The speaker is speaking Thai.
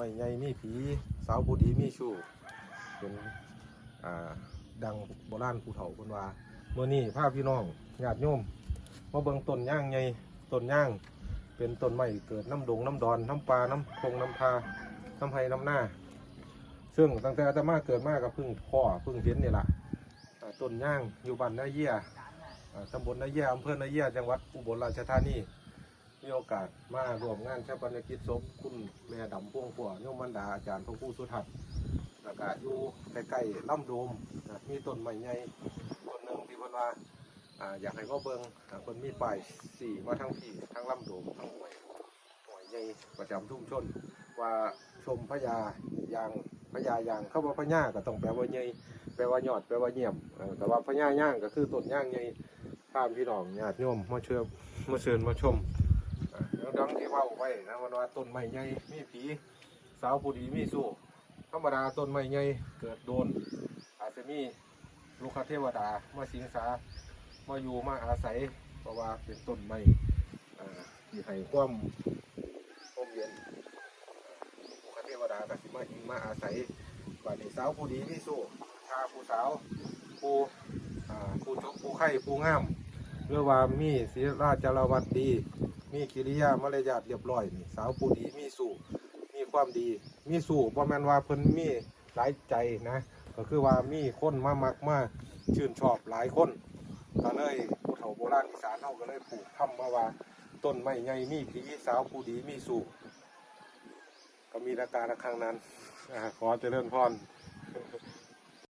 ไม่ใหญ่มีผีสาวผู้ดีมีชู้เป็นอ่าดังโบราณผู้เฒ่าคนว่าเมื่อนี้พาพพี่น้องญาติโยมมาเบิ่งต้นย่างใหญ่ต้นย่าง เป็นต้นไม้เกิดน้ำดงน้ำดอนน้ำปลาน้ำคงน้ำพาน้ำไห้น้ำหน้า ซึ่งตั้งแต่อาตมาเกิดมากับพึ่งพ่อพึ่งเห็นนี่แหละต้นย่างอยู่บ้านนาเยี่ยอ่าตำบลนาเยี่ยอำเภอนาเยี่ยจังหวัดอุบลราชธานี มีโอกาสมาร่วมงานชาปนกิจศพคุณแม่ดำพวงผัวโยมมันดาอาจารย์พระครูสุทัศน์แล้วก็อยู่ใกล้ๆล่ำโดมนะมีต้นไม้ใหญ่ต้นหนึ่งที่เพิ่นว่าอ่าอยากให้เขาเบิ่งอ่าเพิ่นมีป้ายสี่มาทั้งพี่ทั้งล่ำโดมทั้งหวยหวยใหญ่ประจำทุ่งชน ว่าชมพญายางพญายางเข้าบอกพญาก็ต้องแปลว่าใหญ่แปลว่ายอดแปลว่าเยี่ยมเออแต่ว่าพญาย่างก็คือต้นย่างใหญ่ตามพี่น้องญาติโยมมาเชิญมาเชิญมาชม แล้วดังที่ว่าไว้นะวันว่าต้นไม้ใหญ่มีผีสาวผู้ดีมีสู้ธรรมดาต้นไม้ใหญ่เกิดโดน อาจจะมีลูกคเทวดามาสิงสามาอยู่มาอาศัย เพราะว่าเป็นต้นไม้อ่าที่ให้ความร่มเย็นลูกคเทวดาก็สิมาอิงมาอาศัยบัดนี้สาวผู้ดีมีสู้ชาผู้สาวผู้ผู้จบผู้ไข่ผู้งามหรือว่ามีศีลราชจารวัตดี มีกิริยามารยาทเรียบร้อยนี่สาวผู้ดีมีสู่มีความดี มีสู่บ่แม่นว่าเพิ่นมีหลายใจนะ ก็คือว่ามีคนมามักมาชื่นชอบหลายคนก็เลยผู้เฒ่าโบราณอีสานเฮาก็เลยปลูกคำมาว่าต้นไม้ใหญ่มีผีสาวผู้ดีมีสู่ก็มีราการครั้งนั้นอขอเจริญพร